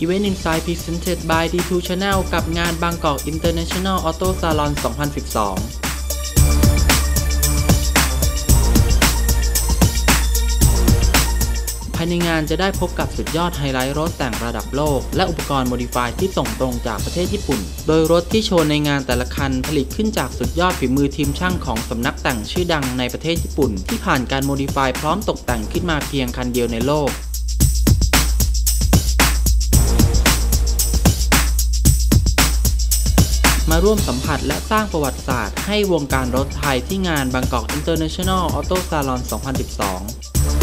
Event Insight Presented by D2 Channel กับงานบางกอก International Auto Salon 2012ภายในงานจะได้พบกับสุดยอดไฮไลท์รถแต่งระดับโลก และอุปกรณ์โมดิฟายที่ส่งตรงจากประเทศญี่ปุ่น โดยรถที่โชว์ในงานแต่ละคันผลิตขึ้นจากสุดยอดฝีมือทีมช่างของสำนักแต่งชื่อดังในประเทศญี่ปุ่น ที่ผ่านการโมดิฟายพร้อมตกแต่งขึ้นมาเพียงคันเดียวในโลก มาร่วมสัมผัสและสร้างประวัติศาสตร์ให้วงการรถไทยที่งานบางกอก International Auto Salon 2012